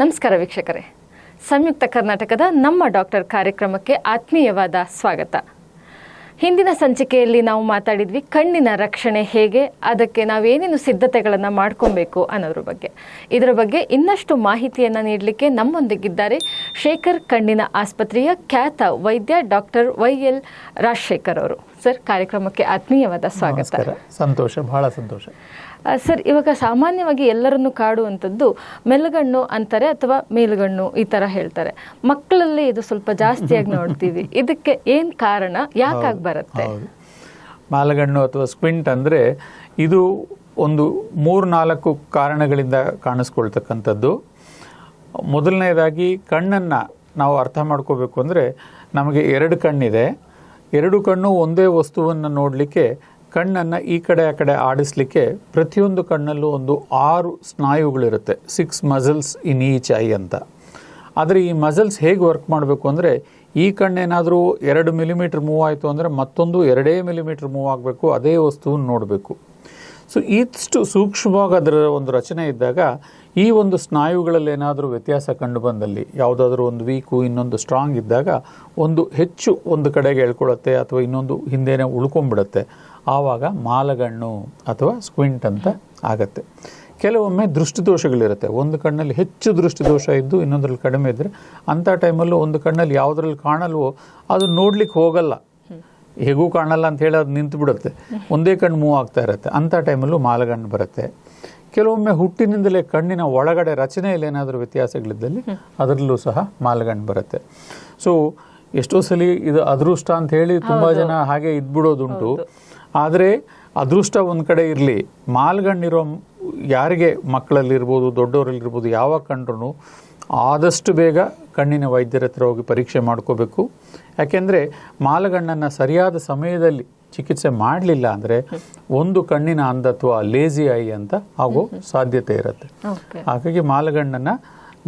ನಮಸ್ಕಾರ ವೀಕ್ಷಕರೇ. ಸಂಯುಕ್ತ ಕರ್ನಾಟಕದ ನಮ್ಮ ಡಾಕ್ಟರ್ ಕಾರ್ಯಕ್ರಮಕ್ಕೆ ಆತ್ಮೀಯವಾದ ಸ್ವಾಗತ. ಹಿಂದಿನ ಸಂಚಿಕೆಯಲ್ಲಿ ನಾವು ಮಾತಾಡಿದ್ವಿ ಕಣ್ಣಿನ ರಕ್ಷಣೆ ಹೇಗೆ, ಅದಕ್ಕೆ ನಾವೇನೇನು ಸಿದ್ಧತೆಗಳನ್ನು ಮಾಡ್ಕೊಬೇಕು ಅನ್ನೋದ್ರ ಬಗ್ಗೆ. ಇದರ ಬಗ್ಗೆ ಇನ್ನಷ್ಟು ಮಾಹಿತಿಯನ್ನು ನೀಡಲಿಕ್ಕೆ ನಮ್ಮೊಂದಿಗಿದ್ದಾರೆ ಶೇಖರ್ ಕಣ್ಣಿನ ಆಸ್ಪತ್ರೆಯ ಖ್ಯಾತ ವೈದ್ಯ ಡಾಕ್ಟರ್ ವೈ ಎಲ್ ರಾಜಶೇಖರ್ ಅವರು. ಸರ್, ಕಾರ್ಯಕ್ರಮಕ್ಕೆ ಆತ್ಮೀಯವಾದ ಸ್ವಾಗತ. ಸಂತೋಷ, ಬಹಳ ಸಂತೋಷ. ಸರ್ ಇವಾಗ ಸಾಮಾನ್ಯವಾಗಿ ಎಲ್ಲರನ್ನು ಕಾಡುವಂಥದ್ದು ಮೆಲುಗಣ್ಣು ಅಂತಾರೆ ಅಥವಾ ಮೇಲುಗಣ್ಣು ಈ ಥರ ಹೇಳ್ತಾರೆ. ಮಕ್ಕಳಲ್ಲಿ ಇದು ಸ್ವಲ್ಪ ಜಾಸ್ತಿಯಾಗಿ ನೋಡ್ತೀವಿ. ಇದಕ್ಕೆ ಏನು ಕಾರಣ? ಯಾಕಾಗಿ ಬರುತ್ತೆ? ಮಾಲಗಣ್ಣು ಅಥವಾ ಸ್ಕ್ವಿಂಟ್ ಅಂದರೆ ಇದು ಒಂದು ಮೂರು ನಾಲ್ಕು ಕಾರಣಗಳಿಂದ ಕಾಣಿಸ್ಕೊಳ್ತಕ್ಕಂಥದ್ದು. ಮೊದಲನೇದಾಗಿ ಕಣ್ಣನ್ನು ನಾವು ಅರ್ಥ ಮಾಡ್ಕೋಬೇಕು ಅಂದರೆ ನಮಗೆ ಎರಡು ಕಣ್ಣಿದೆ. ಎರಡು ಕಣ್ಣು ಒಂದೇ ವಸ್ತುವನ್ನು ನೋಡಲಿಕ್ಕೆ ಕಣ್ಣನ್ನು ಈ ಕಡೆ ಆ ಕಡೆ ಆಡಿಸ್ಲಿಕ್ಕೆ ಪ್ರತಿಯೊಂದು ಕಣ್ಣಲ್ಲೂ ಒಂದು ಆರು ಸ್ನಾಯುಗಳಿರುತ್ತೆ six muscles in each eye ಅಂತ. ಆದರೆ ಈ ಮಸಲ್ಸ್ ಹೇಗೆ ವರ್ಕ್ ಮಾಡಬೇಕು ಅಂದರೆ ಈ ಕಣ್ಣೇನಾದರೂ ಎರಡು ಮಿಲಿಮೀಟ್ರ್ ಮೂವ್ ಆಯಿತು ಅಂದರೆ ಮತ್ತೊಂದು ಎರಡೇ ಮಿಲಿಮೀಟ್ರ್ ಮೂವ್ ಆಗಬೇಕು, ಅದೇ ವಸ್ತುವನ್ನು ನೋಡಬೇಕು. ಸೊ ಇಷ್ಟು ಸೂಕ್ಷ್ಮವಾಗಿ ಅದರ ಒಂದು ರಚನೆ ಇದ್ದಾಗ ಈ ಒಂದು ಸ್ನಾಯುಗಳಲ್ಲಿ ಏನಾದರೂ ವ್ಯತ್ಯಾಸ ಕಂಡು ಬಂದಲ್ಲಿ, ಯಾವುದಾದ್ರೂ ಒಂದು ವೀಕು ಇನ್ನೊಂದು ಸ್ಟ್ರಾಂಗ್ ಇದ್ದಾಗ ಒಂದು ಹೆಚ್ಚು ಒಂದು ಕಡೆಗೆ ಹೇಳ್ಕೊಳ್ಳುತ್ತೆ ಅಥವಾ ಇನ್ನೊಂದು ಹಿಂದೆನೇ ಉಳ್ಕೊಂಡ್ಬಿಡುತ್ತೆ. ಆವಾಗ ಮಾಲಗಣ್ಣು ಅಥವಾ ಸ್ಕ್ವಿಂಟ್ ಅಂತ ಆಗತ್ತೆ. ಕೆಲವೊಮ್ಮೆ ದೃಷ್ಟಿದೋಷಗಳಿರುತ್ತೆ. ಒಂದು ಕಣ್ಣಲ್ಲಿ ಹೆಚ್ಚು ದೃಷ್ಟಿದೋಷ ಇದ್ದು ಇನ್ನೊಂದ್ರಲ್ಲಿ ಕಡಿಮೆ ಇದ್ದರೆ ಅಂಥ ಟೈಮಲ್ಲೂ ಒಂದು ಕಣ್ಣಲ್ಲಿ ಯಾವುದ್ರಲ್ಲಿ ಕಾಣಲ್ವೋ ಅದು ನೋಡ್ಲಿಕ್ಕೆ ಹೋಗಲ್ಲ. ಹೇಗೂ ಕಾಣಲ್ಲ ಅಂತ ಹೇಳಿ ಅದು ನಿಂತು ಬಿಡುತ್ತೆ. ಒಂದೇ ಕಣ್ಣು ಮೂವ್ ಆಗ್ತಾ ಇರುತ್ತೆ. ಅಂಥ ಟೈಮಲ್ಲೂ ಮಾಲಗಣ್ಣು ಬರುತ್ತೆ. ಕೆಲವೊಮ್ಮೆ ಹುಟ್ಟಿನಿಂದಲೇ ಕಣ್ಣಿನ ಒಳಗಡೆ ರಚನೆಯಲ್ಲಿ ಏನಾದರೂ ವ್ಯತ್ಯಾಸಗಳಿದ್ದಲ್ಲಿ ಅದರಲ್ಲೂ ಸಹ ಮಾಲಗಣ್ಣು ಬರುತ್ತೆ. ಸೊ ಎಷ್ಟೋ ಸಲ ಇದು ಅದೃಷ್ಟ ಅಂತ ಹೇಳಿ ತುಂಬ ಜನ ಹಾಗೆ ಇದ್ಬಿಡೋದುಂಟು. ಆದರೆ ಅದೃಷ್ಟ ಒಂದು ಕಡೆ ಇರಲಿ ಮಾಲ್ಗಣ್ಣಿರೋ ಯಾರಿಗೆ ಮಕ್ಕಳಲ್ಲಿರ್ಬೋದು ದೊಡ್ಡವರಲ್ಲಿರ್ಬೋದು ಯಾವಾಗ ಕಂಡ್ರೂ ಆದಷ್ಟು ಬೇಗ ಕಣ್ಣಿನ ವೈದ್ಯರ ಹತ್ರ ಹೋಗಿ ಪರೀಕ್ಷೆ ಮಾಡ್ಕೋಬೇಕು. ಯಾಕೆಂದರೆ ಮಾಲಗಣ್ಣನ್ನು ಸರಿಯಾದ ಸಮಯದಲ್ಲಿ ಚಿಕಿತ್ಸೆ ಮಾಡಲಿಲ್ಲ ಅಂದರೆ ಒಂದು ಕಣ್ಣಿನ ಅಂಧತ್ವ ಲೇಜಿ ಐ ಅಂತ ಆಗೋ ಸಾಧ್ಯತೆ ಇರುತ್ತೆ. ಹಾಗಾಗಿ ಮಾಲಗಣ್ಣನ್ನು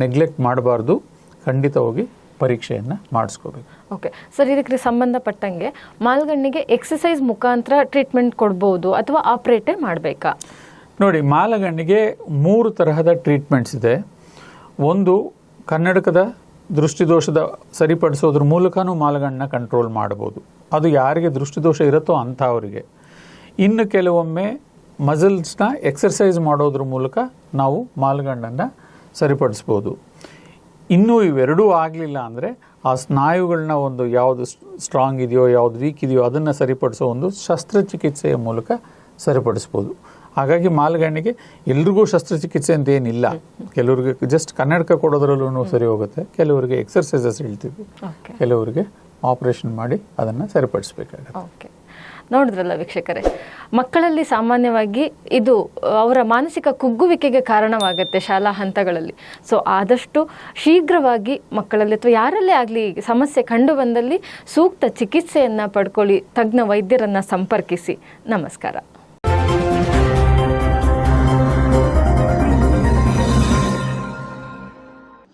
ನೆಗ್ಲೆಕ್ಟ್ ಮಾಡಬಾರ್ದು. ಖಂಡಿತ ಹೋಗಿ ಪರೀಕ್ಷೆಯನ್ನು ಮಾಡಿಸ್ಕೋಬೇಕು. ಓಕೆ ಸರ್ ಇದಕ್ಕೆ ಸಂಬಂಧಪಟ್ಟಂಗೆ ಮಾಲ್ಗಣ್ಣಿಗೆ ಎಕ್ಸಸೈಸ್ ಮುಖಾಂತರ ಟ್ರೀಟ್ಮೆಂಟ್ ಕೊಡ್ಬೋದು ಅಥವಾ ಆಪ್ರೇಟೇ ಮಾಡಬೇಕಾ? ನೋಡಿ ಮಾಲಗಣ್ಣಿಗೆ ಮೂರು ತರಹದ ಟ್ರೀಟ್ಮೆಂಟ್ಸ್ ಇದೆ. ಒಂದು ಕನ್ನಡಕದ ದೃಷ್ಟಿದೋಷದ ಸರಿಪಡಿಸೋದ್ರ ಮೂಲಕನೂ ಮಾಲಗಣ್ಣನ್ನ ಕಂಟ್ರೋಲ್ ಮಾಡ್ಬೋದು. ಅದು ಯಾರಿಗೆ ದೃಷ್ಟಿದೋಷ ಇರುತ್ತೋ ಅಂಥವರಿಗೆ. ಇನ್ನು ಕೆಲವೊಮ್ಮೆ ಮಸಲ್ಸ್ನ ಎಕ್ಸರ್ಸೈಸ್ ಮಾಡೋದ್ರ ಮೂಲಕ ನಾವು ಮಾಲಗಣ್ಣನ್ನು ಸರಿಪಡಿಸ್ಬೋದು. ಇನ್ನೂ ಇವೆರಡೂ ಆಗಲಿಲ್ಲ ಅಂದರೆ ಆ ಸ್ನಾಯುಗಳನ್ನ ಒಂದು ಯಾವುದು ಸ್ಟ್ರಾಂಗ್ ಇದೆಯೋ ಯಾವುದು ವೀಕ್ ಇದೆಯೋ ಅದನ್ನು ಸರಿಪಡಿಸೋ ಒಂದು ಶಸ್ತ್ರಚಿಕಿತ್ಸೆಯ ಮೂಲಕ ಸರಿಪಡಿಸ್ಬೋದು. ಹಾಗಾಗಿ ಮಾಲ್ಗಣ್ಣಿಗೆ ಎಲ್ರಿಗೂ ಶಸ್ತ್ರಚಿಕಿತ್ಸೆ ಅಂತ ಏನಿಲ್ಲ. ಕೆಲವರಿಗೆ ಜಸ್ಟ್ ಕನ್ನಡಕ ಕೊಡೋದ್ರಲ್ಲೂ ಸರಿ ಹೋಗುತ್ತೆ. ಕೆಲವರಿಗೆ ಎಕ್ಸರ್ಸೈಸಸ್ ಹೇಳ್ತೀವಿ. ಕೆಲವರಿಗೆ ಆಪರೇಷನ್ ಮಾಡಿ ಅದನ್ನು ಸರಿಪಡಿಸ್ಬೇಕಾಗುತ್ತೆ. ನೋಡಿದ್ರಲ್ಲ ವೀಕ್ಷಕರೇ? ಮಕ್ಕಳಲ್ಲಿ ಸಾಮಾನ್ಯವಾಗಿ ಇದು, ಅವರ ಮಾನಸಿಕ ಕುಗ್ಗುವಿಕೆಗೆ ಕಾರಣವಾಗುತ್ತೆ ಶಾಲಾ ಹಂತಗಳಲ್ಲಿ. ಸೊ ಆದಷ್ಟು ಶೀಘ್ರವಾಗಿ ಮಕ್ಕಳಲ್ಲಿ ಅಥವಾ ಯಾರಲ್ಲೇ ಆಗಲಿ ಸಮಸ್ಯೆ ಕಂಡು ಬಂದಲ್ಲಿ ಸೂಕ್ತ ಚಿಕಿತ್ಸೆಯನ್ನು ಪಡ್ಕೊಳ್ಳಿ, ತಜ್ಞ ವೈದ್ಯರನ್ನು ಸಂಪರ್ಕಿಸಿ. ನಮಸ್ಕಾರ.